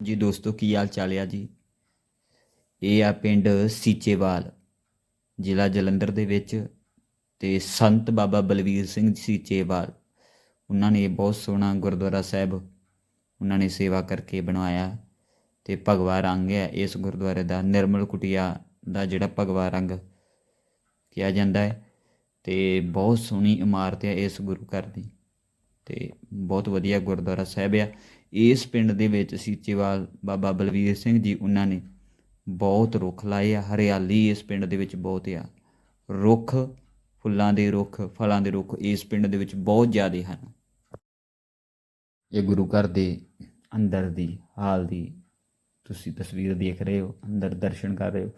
ਜੀ ਦੋਸਤੋ, ਕੀ ਹਾਲ ਚਾਲ ਆ ਜੀ? ਇਹ ਆ ਪਿੰਡ ਸੀਚੇਵਾਲ, ਜ਼ਿਲ੍ਹਾ ਜਲੰਧਰ ਦੇ ਵਿੱਚ ਤੇ ਸੰਤ ਬਾਬਾ ਬਲਵੀਰ ਸਿੰਘ ਸੀਚੇਵਾਲ। ਉਹਨਾਂ ਨੇ ਬਹੁਤ ਸੋਹਣਾ ਗੁਰਦੁਆਰਾ ਸਾਹਿਬ ਉਹਨਾਂ ਨੇ ਸੇਵਾ ਕਰਕੇ ਬਣਵਾਇਆ ਤੇ ਭਗਵਾ ਰੰਗ ਹੈ। ਇਸ ਗੁਰਦੁਆਰੇ ਦਾ ਨਿਰਮਲ ਕੁਟਿਆ ਦਾ ਜਿਹੜਾ ਭਗਵਾ ਰੰਗ ਕਿਹਾ ਜਾਂਦਾ ਹੈ ਤੇ ਬਹੁਤ ਸੋਹਣੀ ਇਮਾਰਤ ਹੈ ਇਸ ਗੁਰੂ ਘਰ ਦੀ ਤੇ ਬਹੁਤ ਵਧੀਆ ਗੁਰਦੁਆਰਾ ਸਾਹਿਬ ਆ। ਇਸ ਪਿੰਡ ਦੇ ਵਿੱਚ ਸੀਚੇਵਾਲ ਬਾਬਾ ਬਲਵੀਰ ਸਿੰਘ ਜੀ, ਉਹਨਾਂ ਨੇ ਬਹੁਤ ਰੁੱਖ ਲਾਏ ਆ, ਹਰਿਆਲੀ ਇਸ ਪਿੰਡ ਦੇ ਵਿੱਚ ਬਹੁਤ ਆ। ਰੁੱਖ, ਫੁੱਲਾਂ ਦੇ ਰੁੱਖ, ਫਲਾਂ ਦੇ ਰੁੱਖ ਇਸ ਪਿੰਡ ਦੇ ਵਿੱਚ ਬਹੁਤ ਜ਼ਿਆਦੇ ਹਨ। ਇਹ ਗੁਰੂ ਘਰ ਦੇ ਅੰਦਰ ਦੀ ਹਾਲ ਦੀ ਤੁਸੀਂ ਤਸਵੀਰ ਦੇਖ ਰਹੇ ਹੋ, ਅੰਦਰ ਦਰਸ਼ਨ ਕਰ ਰਹੇ ਹੋ।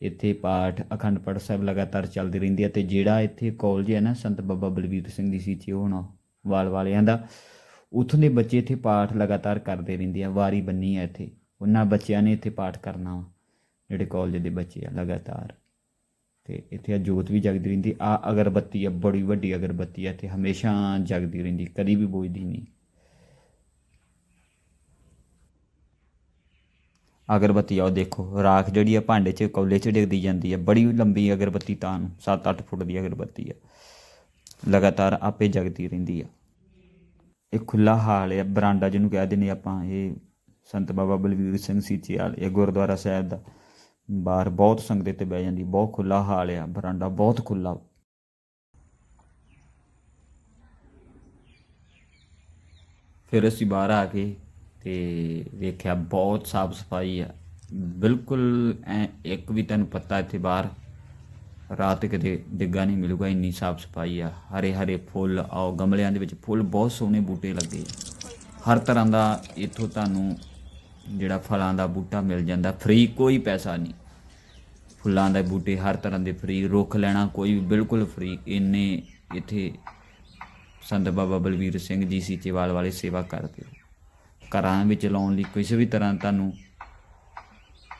ਇੱਥੇ ਪਾਠ ਅਖੰਡ ਪਾਠ ਸਾਹਿਬ ਲਗਾਤਾਰ ਚੱਲਦੀ ਰਹਿੰਦੀ ਹੈ ਤੇ ਜਿਹੜਾ ਇੱਥੇ ਕਾਲਜ ਹੈ ਨਾ, ਸੰਤ ਬਾਬਾ ਬਲਵੀਰ ਸਿੰਘ ਦੀ ਸੀਚੇ ਹੋਣਾ ਵਾਲ ਵਾਲਿਆਂ ਦਾ ਉੱਥੋਂ ਦੇ ਬੱਚੇ ਇੱਥੇ ਪਾਠ ਲਗਾਤਾਰ ਕਰਦੇ ਰਹਿੰਦੇ ਆ, ਵਾਰੀ ਬੰਨੀ ਆ ਇੱਥੇ। ਉਹਨਾਂ ਬੱਚਿਆਂ ਨੇ ਇੱਥੇ ਪਾਠ ਕਰਨਾ ਵਾ, ਜਿਹੜੇ ਕਾਲਜ ਦੇ ਬੱਚੇ ਆ, ਲਗਾਤਾਰ। ਤੇ ਇੱਥੇ ਆ ਜੋਤ ਵੀ ਜਗਦੀ ਰਹਿੰਦੀ, ਆ ਅਗਰਬੱਤੀ ਆ, ਬੜੀ ਵੱਡੀ ਅਗਰਬੱਤੀ ਆ, ਇੱਥੇ ਹਮੇਸ਼ਾ ਜਗਦੀ ਰਹਿੰਦੀ, ਕਦੀ ਵੀ ਬੁਝਦੀ ਨਹੀਂ। ਅਗਰਬੱਤੀ ਆਓ ਦੇਖੋ, ਰਾਖ ਜਿਹੜੀ ਆ ਭਾਂਡੇ 'ਚ, ਕੌਲੇ 'ਚ ਡਿੱਗਦੀ ਜਾਂਦੀ ਆ, ਬੜੀ ਲੰਬੀ ਅਗਰਬੱਤੀ ਤਾਂ ਨੂੰ 7-8 ਫੁੱਟ ਦੀ ਅਗਰਬੱਤੀ ਆ। ਲਗਾਤਾਰ ਆਪੇ ਜਗਦੀ ਰਹਿੰਦੀ ਆ। ਇਹ ਖੁੱਲਾ ਹਾਲ ਹੈ, ਬਰਾਂਡਾ ਜਿਹਨੂੰ ਕਹਿ ਦਿੰਦੇ ਆਪਾਂ, ਇਹ ਸੰਤ ਬਾਬਾ ਬਲਵੀਰ ਸਿੰਘ ਸੀਚੇਵਾਲ ਇਹ ਗੁਰਦੁਆਰਾ ਸਾਹਿਬ ਦਾ ਬਾਹਰ ਬਹੁਤ ਸੰਗਤ ਤੇ ਬਹਿ ਜਾਂਦੀ, ਬਹੁਤ ਖੁੱਲਾ ਹਾਲ ਆ, ਬਰਾਂਡਾ ਬਹੁਤ ਖੁੱਲਾ ਫਿਰ ਅਸੀਂ ਬਾਹਰ ਆ ਕੇ ਤੇ ਵੇਖਿਆ ਬਹੁਤ ਸਾਫ਼ ਸਫ਼ਾਈ ਆ, ਬਿਲਕੁਲ ਐਂ ਇੱਕ ਵੀ ਤੈਨੂੰ ਪਤਾ ਇੱਥੇ ਬਾਹਰ ਰਾਤ ਕਿਤੇ ਡਿੱਗਾ ਨਹੀਂ ਮਿਲੂਗਾ, ਇੰਨੀ ਸਾਫ਼ ਸਫ਼ਾਈ ਆ। ਹਰੇ ਹਰੇ ਫੁੱਲ, ਆਓ ਗਮਲਿਆਂ ਦੇ ਵਿੱਚ ਫੁੱਲ ਬਹੁਤ ਸੋਹਣੇ ਬੂਟੇ ਲੱਗੇ। ਹਰ ਤਰ੍ਹਾਂ ਦਾ ਇੱਥੋਂ ਤੁਹਾਨੂੰ ਜਿਹੜਾ ਫਲਾਂ ਦਾ ਬੂਟਾ ਮਿਲ ਜਾਂਦਾ, ਫ੍ਰੀ ਕੋਈ ਪੈਸਾ ਨਹੀਂ। ਫੁੱਲਾਂ ਦੇ ਬੂਟੇ ਹਰ ਤਰ੍ਹਾਂ ਦੇ ਫ੍ਰੀ, ਰੁੱਖ ਲੈਣਾ ਕੋਈ ਬਿਲਕੁਲ ਫ੍ਰੀ। ਇੰਨੇ ਇੱਥੇ ਸੰਤ ਬਾਬਾ ਬਲਵੀਰ ਸਿੰਘ ਜੀ ਸੀਚੇਵਾਲ ਵਾਲੇ ਸੇਵਾ ਕਰਦੇ ਹੋ। ਘਰਾਂ ਵਿੱਚ ਲਾਉਣ ਲਈ ਕਿਸੇ ਵੀ ਤਰ੍ਹਾਂ ਤੁਹਾਨੂੰ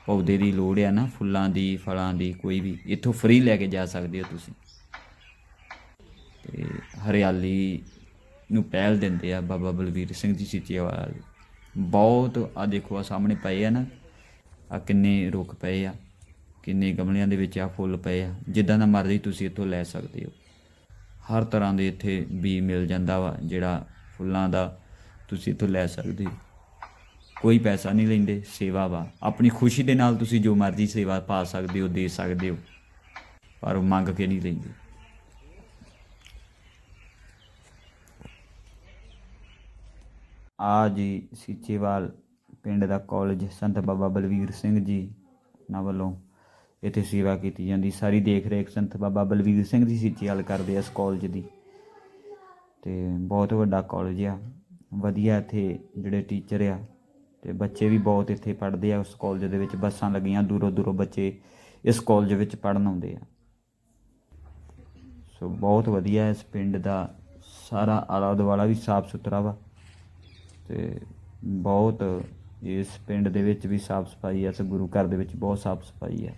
ਪੌਦੇ ਦੀ ਲੋੜ ਆ ਨਾ, ਫੁੱਲਾਂ ਦੀ, ਫਲਾਂ ਦੀ, ਕੋਈ ਵੀ। ਇੱਥੋਂ ਫ੍ਰੀ ਲੈ ਕੇ ਜਾ ਸਕਦੇ ਹੋ ਤੁਸੀਂ। ਤੇ ਹਰਿਆਲੀ ਨੂੰ ਪਹਿਲ ਦਿੰਦੇ ਆ ਬਾਬਾ ਬਲਵੀਰ ਸਿੰਘ ਜੀ ਸੀਚੇਵਾਲ। ਵਾਲੇ ਬਹੁਤ ਆ ਦੇਖੋ, ਆ ਸਾਹਮਣੇ ਪਏ ਆ ਨਾ। ਆ ਕਿੰਨੇ ਰੁੱਖ ਪਏ ਆ, ਕਿੰਨੇ ਗਮਲਿਆਂ ਦੇ ਵਿੱਚ ਆ ਫੁੱਲ ਪਏ ਆ। ਜਿੱਦਾਂ ਦਾ ਮਰਜ਼ੀ ਤੁਸੀਂ ਇੱਥੋਂ ਲੈ ਸਕਦੇ ਹੋ। ਹਰ ਤਰ੍ਹਾਂ ਦੇ ਇੱਥੇ ਬੀ ਮਿਲ ਜਾਂਦਾ ਵਾ, ਜਿਹੜਾ ਫੁੱਲਾਂ ਦਾ ਤੁਸੀਂ ਇੱਥੋਂ ਲੈ ਸਕਦੇ ਹੋ। ਕੋਈ ਪੈਸਾ ਨਹੀਂ ਲੈਂਦੇ, ਸੇਵਾ ਵਾ। ਆਪਣੀ ਖੁਸ਼ੀ ਦੇ ਨਾਲ ਤੁਸੀਂ ਜੋ ਮਰਜ਼ੀ ਸੇਵਾ ਪਾ ਸਕਦੇ ਹੋ, ਦੇ ਸਕਦੇ ਹੋ, ਪਰ ਉਹ ਮੰਗ ਕੇ ਨਹੀਂ ਲੈਂਦੇ। ਆ ਜੀ ਸੀਚੇਵਾਲ ਪਿੰਡ ਦਾ ਕਾਲਜ, ਸੰਤ ਬਾਬਾ ਬਲਵੀਰ ਸਿੰਘ ਜੀ ਨਾ ਵੱਲੋਂ ਇੱਥੇ ਸੇਵਾ ਕੀਤੀ ਜਾਂਦੀ। ਸਾਰੀ ਦੇਖ ਰੇਖ ਸੰਤ ਬਾਬਾ ਬਲਵੀਰ ਸਿੰਘ ਜੀ ਸੀਚੇਵਾਲ ਕਰਦੇ ਆ ਇਸ ਕਾਲਜ ਦੀ। ਤੇ ਬਹੁਤ ਵੱਡਾ ਕਾਲਜ ਆ। ਵਧੀਆ ਇੱਥੇ ਜਿਹੜੇ ਟੀਚਰ ਆ ਅਤੇ ਬੱਚੇ ਵੀ ਬਹੁਤ ਇੱਥੇ ਪੜ੍ਹਦੇ ਆ, ਉਸ ਕਾਲਜ ਦੇ ਵਿੱਚ ਬੱਸਾਂ ਲੱਗੀਆਂ, ਦੂਰੋਂ ਦੂਰੋਂ ਬੱਚੇ ਇਸ ਕਾਲਜ ਵਿੱਚ ਪੜ੍ਹਨ ਆਉਂਦੇ ਆ। ਸੋ ਬਹੁਤ ਵਧੀਆ ਇਸ ਪਿੰਡ ਦਾ ਸਾਰਾ ਆਲਾ ਦੁਆਲਾ ਵੀ ਸਾਫ਼ ਸੁਥਰਾ ਵਾ ਤੇ ਬਹੁਤ ਇਸ ਪਿੰਡ ਦੇ ਵਿੱਚ ਵੀ ਸਾਫ਼ ਸਫ਼ਾਈ ਹੈ ਇਸ ਗੁਰੂ ਘਰ ਦੇ ਵਿੱਚ ਬਹੁਤ ਸਾਫ਼ ਸਫ਼ਾਈ ਹੈ